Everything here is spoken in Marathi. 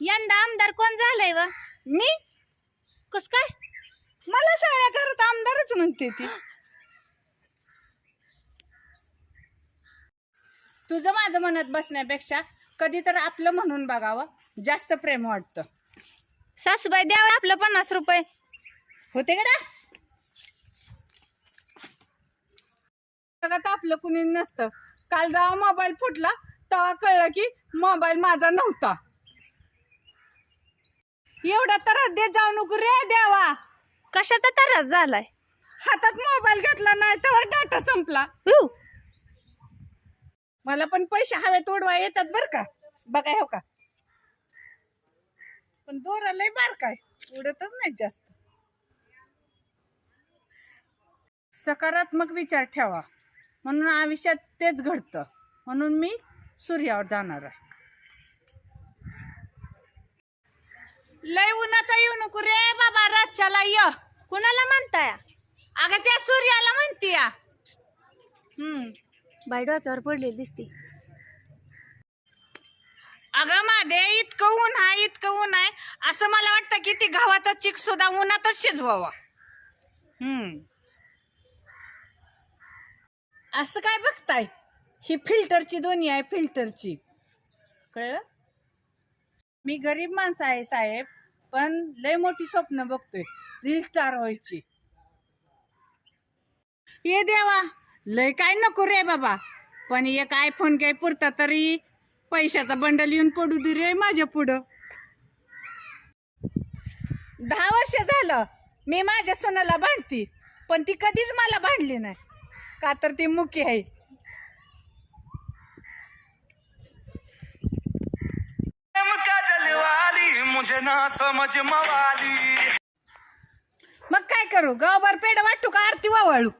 यंदा आमदार कोण झालंय व? मी? कस काय? मला सगळ्या घरात आमदारच म्हणते ती. तुझं माझं म्हणत बसण्यापेक्षा कधी तर आपलं म्हणून बघावं. जास्त प्रेम वाटतं. सासूबाई द्यावं आपलं पन्नास रुपये. होते का जगात आपलं कुणी नसतं. काल जेव्हा मोबाईल फुटला तेव्हा कळलं की मोबाईल माझा नव्हता. एवढा त्रास देत जाऊ नको रे देवा. कशाचा त्रास झालाय? हातात मोबाईल घेतला नाही तर डाटा संपला. मला पण पैसे हवे तोडवा येतात बर का. बघा हो का? पण दोरा लय बार काय उडतच नाही जास्त. सकारात्मक विचार ठेवा. म्हणून आयुष्यात तेच घडतं. म्हणून मी सूर्यावर जाणार आहे. लय उन्हाचा येऊ नको रे बाबा रातच्याला य. कुणाला म्हणताय? अगं त्या सूर्याला म्हणती या हम्म बाई डोक्यावर पडलेली दिसते. अगं मादे इतकं ऊन आहे इतकं ऊन आहे. असं मला वाटतं की ती गव्हाचा चिक सुद्धा उन्हातच शिजवावा. हम्म. असं काय बघताय? ही फिल्टरची दोन्ही आहे फिल्टरची. कळलं? मी गरीब माणसं आहे साहेब पण लय मोठी स्वप्न बघतोय. रील स्टार व्हायची. ये देवा लय काय नको रे बाबा. पण एक आयफोन काय पुरता तरी पैशाचा बंडल येऊन पडू दे रे माझ्या पुढं. दहा वर्ष झालं मी माझ्या सोनाला भांडती पण ती कधीच मला भांडली नाही. का तर ती मुकी आहे का जलवाली मुझे ना समझ मवाली. मग काय करू? गावभर पेढ वाटू का आरती वावळू?